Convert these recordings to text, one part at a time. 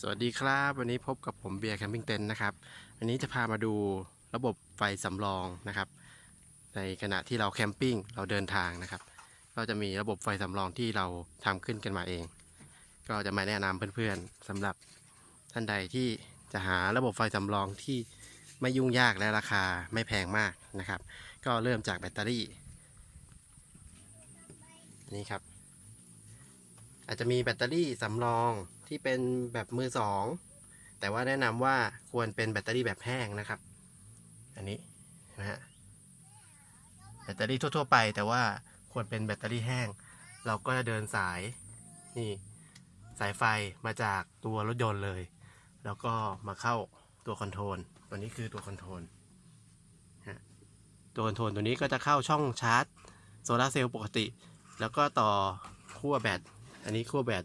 สวัสดีครับ วันนี้พบกับผมเบียร์แคมปิ้งเต็นท์นะครับ วันนี้จะพามาดูระบบไฟสำรองนะครับ ในขณะที่เราแคมปิ้งเราเดินทางนะครับ ก็จะมีระบบไฟสำรองที่เราทำขึ้นกันมาเอง ก็จะมาแนะนำเพื่อนๆสำหรับท่านใดที่จะหาระบบไฟสำรองที่ไม่ยุ่งยากและราคาไม่แพงมากนะครับ ก็เริ่มจากแบตเตอรี่ นี่ครับ อาจจะมีแบตเตอรี่สำรองที่เป็นแบบมือสองแต่ว่าแนะนำว่าควรเป็นแบตเตอรี่แบบแห้งนะครับ อันนี้นะฮะแบตเตอรี่ทั่ว ๆ ไป แต่ว่าควรเป็นแบตเตอรี่แห้ง เราก็จะเดินสายนี่สายไฟมาจากตัวรถยนต์เลย แล้วก็มาเข้าตัวคอนโทรลตัวนี้คือตัวคอนโทรลตัวคอนโทรลตัวนี้ก็จะเข้าช่องชาร์จโซลาเซลล์ปกติ แล้วก็ต่อขั้วแบต อันนี้ขั้วแบต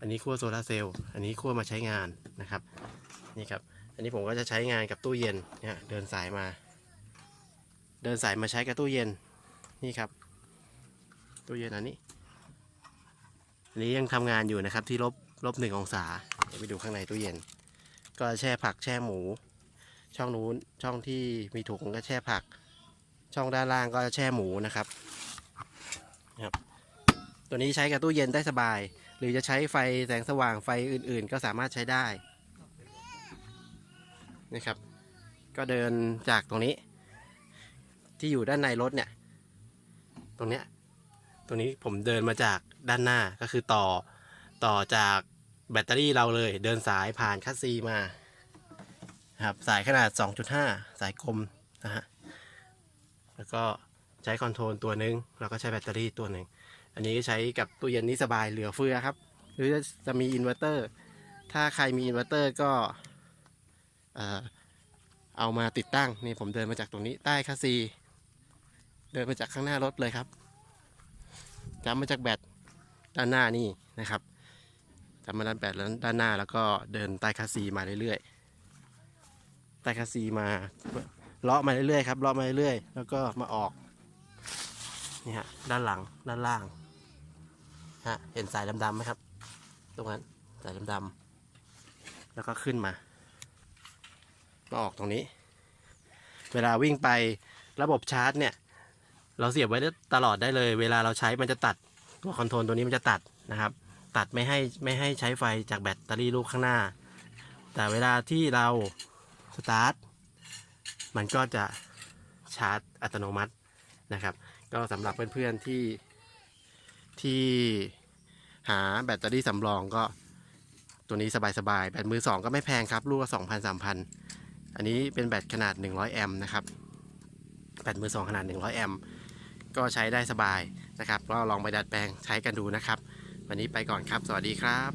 อันนี้ขั้วโซลาเซลล์ อันนี้ขั้วมาใช้งานนะครับ นี่ครับ อันนี้ผมก็จะใช้งานกับตู้เย็นเนี่ยเดินสายมา เดินสายมาใช้กับตู้เย็น นี่ครับ ตู้เย็นอันนี้ อันนี้ยังทำงานอยู่นะครับที่ลบลบหนึ่งองศา เดี๋ยวไปดูข้างในตู้เย็น ก็แช่ผักแช่หมู ช่องนู้น ช่องที่มีถุงก็แช่ผัก ช่องด้านล่างก็แช่หมูนะครับครับ ตัวนี้ใช้กับตู้เย็นได้สบาย หรือจะใช้ไฟแสงสว่างไฟอื่นๆ ก็สามารถใช้ได้นะครับ ก็เดินจากตรงนี้ ที่อยู่ด้านในรถเนี่ย ตรงเนี้ยตรงนี้ผมเดินมาจากด้านหน้าก็คือต่อต่อจากแบตเตอรี่เราเลย เดินสายผ่านคัสซีมาครับสายขนาด 2.5 สายกลมนะฮะแล้วก็ใช้คอนโทรลตัวหนึ่งแล้วก็ใช้แบตเตอรี่ตัวหนึ่ง อันนี้ใช้กับตู้เย็นนี้สบายเหลือเฟือครับ หรือจะมีอินเวอร์เตอร์ ถ้าใครมีอินเวอร์เตอร์ก็เอามาติดตั้งนี่ผมเดินมาจากตรงนี้ใต้คัสซี เดินมาจากข้างหน้ารถเลยครับจำมาจากแบตด้านหน้านี่นะครับจำมาด้านแบตแล้วด้านหน้าแล้วก็เดินใต้คัสซีมาเรื่อยๆใต้คัสซีมาเลาะมาเรื่อยๆครับเลาะมาเรื่อยๆแล้วก็มาออกนี่ฮะด้านหลังด้านล่าง ฮะเห็นสายดำๆไหมครับ ตรงนั้นสายดำๆแล้วก็ขึ้นมามาออกตรงนี้ เวลาวิ่งไประบบชาร์จเนี่ย เราเสียบไว้ตลอดได้เลย เวลาเราใช้มันจะตัดตัวคอนโทรลตัวนี้มันจะตัดนะครับ ตัดไม่ให้ไม่ให้ใช้ไฟจากแบตเตอรี่ลูกข้างหน้า แต่เวลาที่เราสตาร์ทมันก็จะชาร์จอัตโนมัตินะครับ ก็สำหรับเพื่อนๆที่ ที่หาแบตเตอรี่สำรองก็ตัวนี้สบายๆ แบตมือสองก็ไม่แพงครับ ลูกละ2,000 3,000 อันนี้เป็นแบตขนาด 100 แอมป์นะครับ แบตมือสองขนาด 100 แอมป์ก็ใช้ได้สบายนะครับ ก็ลองไปดัดแปลงใช้กันดูนะครับ วันนี้ไปก่อนครับ สวัสดีครับ